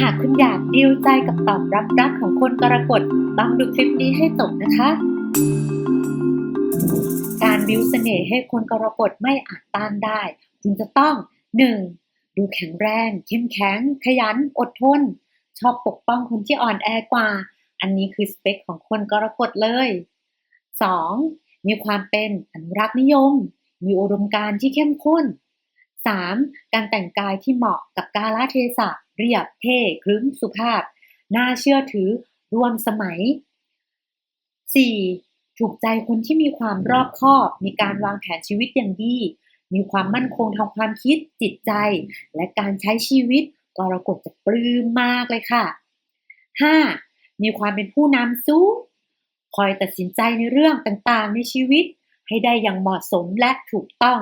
หากคุณอยากดีลใจกับตอบรับรักของคนกรกฎต้องดูคลิปนี้ให้จบนะคะ การบิวเสน่ห์ให้คนกรกฎไม่อาจต้านได้คุณจะต้อง 1. ดูแข็งแรง เข้มแข็ง ขยัน อดทน ชอบปกป้องคนที่อ่อนแอกว่า อันนี้คือสเปคของคนกรกฎเลย 2. มีความเป็นอนุรักษ์นิยม มีอุดมการณ์ที่เข้มข้น 3. การแต่งกายที่เหมาะกับกาลเทศะ เรียบเท่ครึ้มสุภาพ น่าเชื่อถือรวมสมัย 4. ถูกใจคนที่มีความรอบคอบ มีการวางแผนชีวิตอย่างดี มีความมั่นคงทางความคิดจิตใจ และการใช้ชีวิตกรกฎจะปลื้มมากเลยค่ะ 5. มีความเป็นผู้นำสูงคอยตัดสินใจในเรื่องต่างๆ ในชีวิต ให้ได้อย่างเหมาะสมและถูกต้อง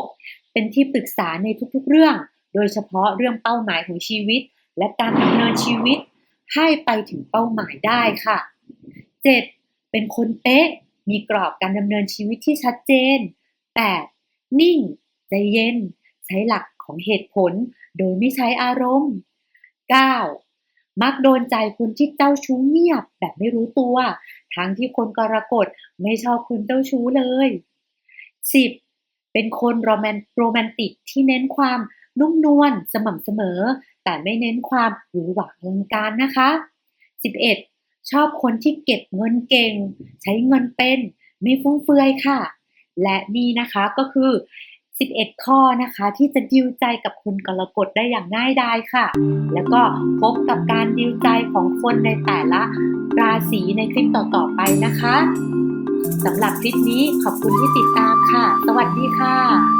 6. เป็นที่ปรึกษาในทุกๆเรื่อง โดยเฉพาะเรื่องเป้าหมายของชีวิต และการดำเนินชีวิต ให้ไปถึงเป้าหมายได้ค่ะ 7. เป็นคนเป๊ะ มีกรอบการดำเนินชีวิตที่ชัดเจน 8. นิ่ง ใจเย็น ใช้หลักของเหตุผล โดยไม่ใช้อารมณ์ 9. มักโดนใจคนที่เจ้าชู้เงียบแบบไม่รู้ตัว ทั้งที่คนกรกฎไม่ชอบคนเจ้าชู้เลย 10. เป็นคนโรแมนโรแมนติกที่เน้นความ นุ่มนวลสม่ำเสมอ แต่ไม่เน้นความหวือหวาอลังการนะคะ 11. ชอบคนที่เก็บเงินเก่ง ใช้เงินเป็นไม่ฟุ่มเฟือยค่ะ และนี่นะคะก็คือ 11 ข้อนะคะที่จะดิวใจกับคนกรกฎได้อย่างง่ายดายค่ะ แล้วก็พบกับการดิวใจของคนในแต่ละราศีในคลิปต่อๆไปนะคะสำหรับคลิปนี้ขอบคุณที่ติดตามค่ะ สวัสดีค่ะ